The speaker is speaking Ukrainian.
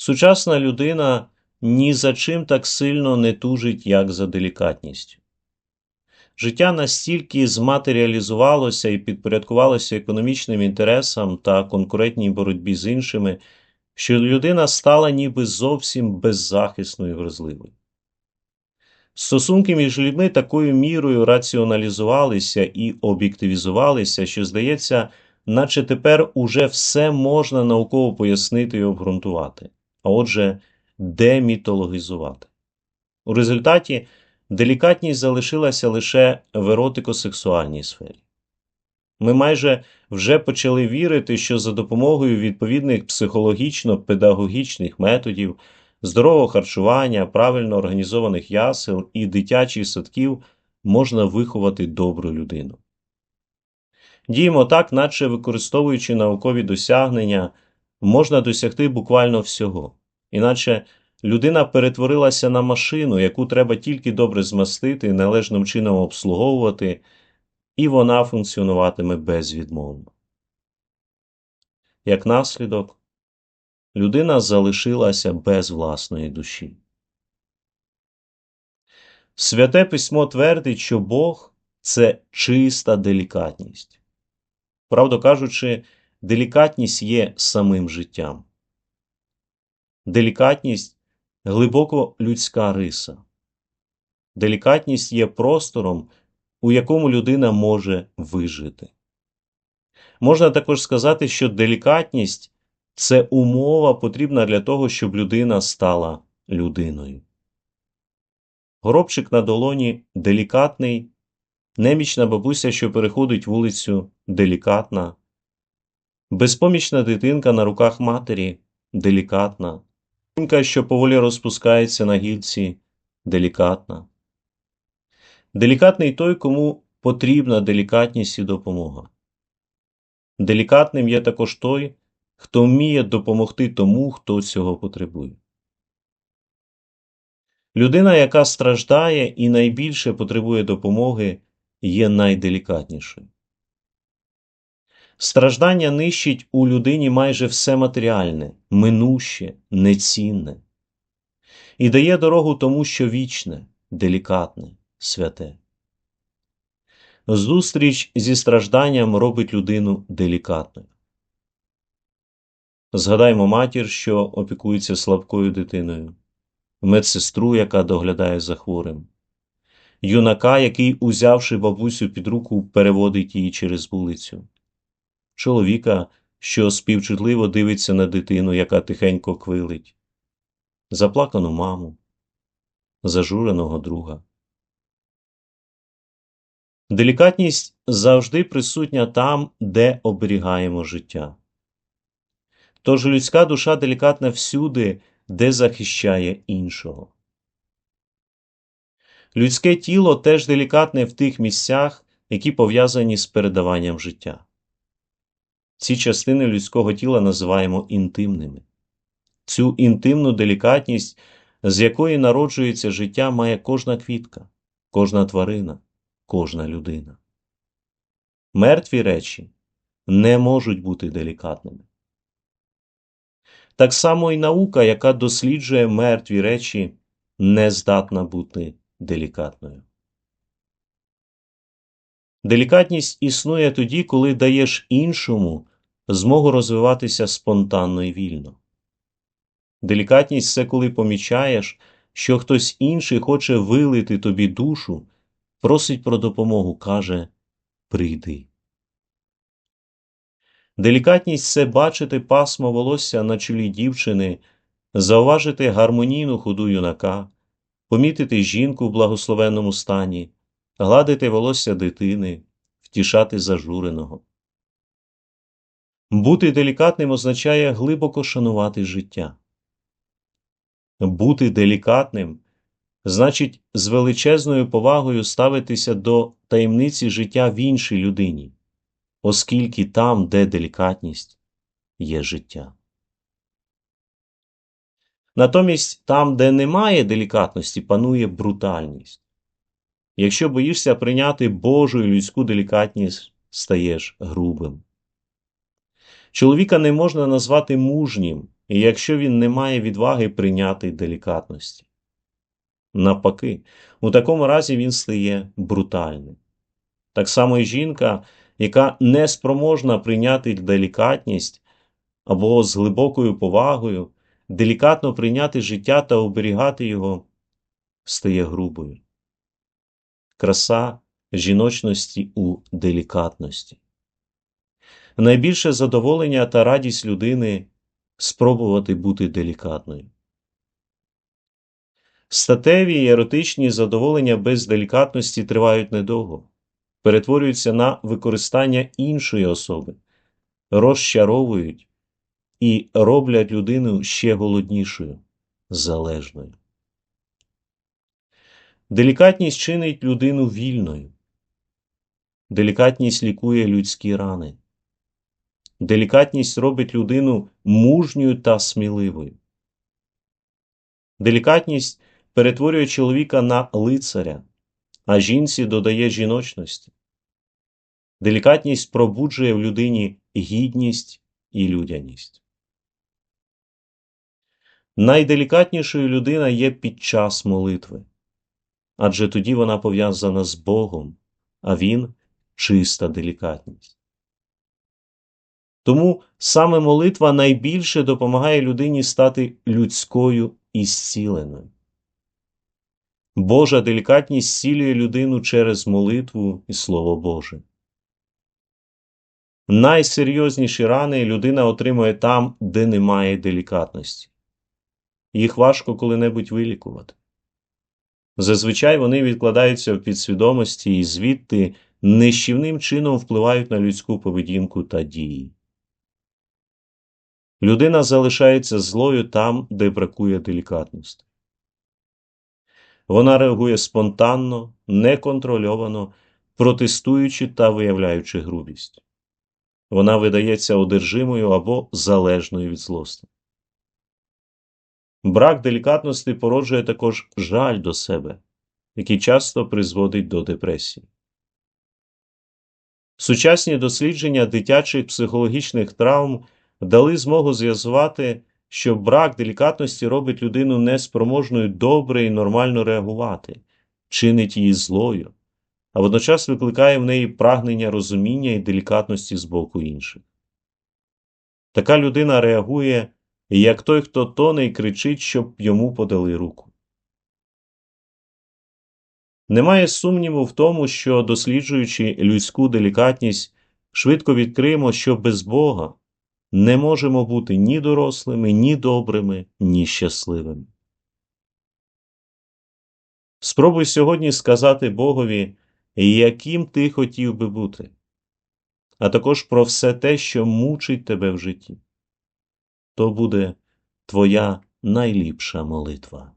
Сучасна людина ні за чим так сильно не тужить, як за делікатністю. Життя настільки зматеріалізувалося і підпорядкувалося економічним інтересам та конкурентній боротьбі з іншими, що людина стала ніби зовсім беззахисною і вразливою. Стосунки між людьми такою мірою раціоналізувалися і об'єктивізувалися, що, здається, наче тепер уже все можна науково пояснити і обґрунтувати, а отже, демітологізувати. У результаті делікатність залишилася лише в еротико-сексуальній сфері. Ми майже вже почали вірити, що за допомогою відповідних психологічно-педагогічних методів, здорового харчування, правильно організованих ясел і дитячих садків можна виховати добру людину. Діємо так, наче використовуючи наукові досягнення, можна досягти буквально всього, іначе людина перетворилася на машину, яку треба тільки добре змастити, належним чином обслуговувати, і вона функціонуватиме безвідмовно. Як наслідок, людина залишилася без власної душі. Святе письмо твердить, що Бог це чиста делікатність. Правду кажучи, делікатність є самим життям. Делікатність глибоко людська риса. Делікатність є простором, у якому людина може вижити. Можна також сказати, що делікатність це умова потрібна для того, щоб людина стала людиною. Горобчик на долоні делікатний, немічна бабуся, що переходить вулицю, делікатна, безпомічна дитинка на руках матері делікатна, дитинка, що поволі розпускається на гілці, делікатна. Делікатний той, кому потрібна делікатність і допомога. Делікатним є також той, хто вміє допомогти тому, хто цього потребує. Людина, яка страждає і найбільше потребує допомоги, є найделікатнішою. Страждання нищить у людині майже все матеріальне, минуще, нецінне, і дає дорогу тому, що вічне, делікатне, святе. Зустріч зі стражданням робить людину делікатною. Згадаймо матір, що опікується слабкою дитиною, медсестру, яка доглядає за хворим, юнака, який, узявши бабусю під руку, переводить її через вулицю, чоловіка, що співчутливо дивиться на дитину, яка тихенько квилить, заплакану маму, зажуреного друга. Делікатність завжди присутня там, де оберігаємо життя. Тож людська душа делікатна всюди, де захищає іншого. Людське тіло теж делікатне в тих місцях, які пов'язані з передаванням життя. Ці частини людського тіла називаємо інтимними. Цю інтимну делікатність, з якої народжується життя, має кожна квітка, кожна тварина, кожна людина. Мертві речі не можуть бути делікатними. Так само і наука, яка досліджує мертві речі, не здатна бути делікатною. Делікатність існує тоді, коли даєш іншому змогу розвиватися спонтанно і вільно. Делікатність це коли помічаєш, що хтось інший хоче вилити тобі душу, просить про допомогу, каже Прийди. Делікатність це бачити пасмо волосся на чолі дівчини, зауважити гармонійну худу юнака, помітити жінку в благословенному стані, гладити волосся дитини, втішати зажуреного. Бути делікатним означає глибоко шанувати життя. Бути делікатним значить з величезною повагою ставитися до таємниці життя в іншій людині, оскільки там, де делікатність, є життя. Натомість там, де немає делікатності, панує брутальність. Якщо боїшся прийняти Божу і людську делікатність, стаєш грубим. Чоловіка не можна назвати мужнім, якщо він не має відваги прийняти делікатності. Навпаки, у такому разі він стає брутальним. Так само і жінка, яка не спроможна прийняти делікатність або з глибокою повагою, делікатно прийняти життя та оберігати його, стає грубою. Краса жіночності у делікатності. Найбільше задоволення та радість людини спробувати бути делікатною. Статеві і еротичні задоволення без делікатності тривають недовго, перетворюються на використання іншої особи, розчаровують і роблять людину ще голоднішою, залежною. Делікатність чинить людину вільною. Делікатність лікує людські рани. Делікатність робить людину мужньою та сміливою. Делікатність перетворює чоловіка на лицаря, а жінці додає жіночності. Делікатність пробуджує в людині гідність і людяність. Найделікатнішою людина є під час молитви, адже тоді вона пов'язана з Богом, а Він чиста делікатність. Тому саме молитва найбільше допомагає людині стати людською і зціленою. Божа делікатність зцілює людину через молитву і Слово Боже. Найсерйозніші рани людина отримує там, де немає делікатності. Їх важко коли-небудь вилікувати. Зазвичай вони відкладаються в підсвідомості і звідти нищівним чином впливають на людську поведінку та дії. Людина залишається злою там, де бракує делікатності. Вона реагує спонтанно, неконтрольовано, протестуючи та виявляючи грубість. Вона видається одержимою або залежною від злости. Брак делікатності породжує також жаль до себе, який часто призводить до депресії. Сучасні дослідження дитячих психологічних травм дали змогу з'ясувати, що брак делікатності робить людину неспроможною добре і нормально реагувати, чинить її злою, а водночас викликає в неї прагнення розуміння і делікатності з боку інших. Така людина реагує як той, хто тоне і кричить, щоб йому подали руку. Немає сумніву в тому, що, досліджуючи людську делікатність, швидко відкриємо, що без Бога не можемо бути ні дорослими, ні добрими, ні щасливими. Спробуй сьогодні сказати Богові, яким ти хотів би бути, а також про все те, що мучить тебе в житті. То буде твоя найліпша молитва.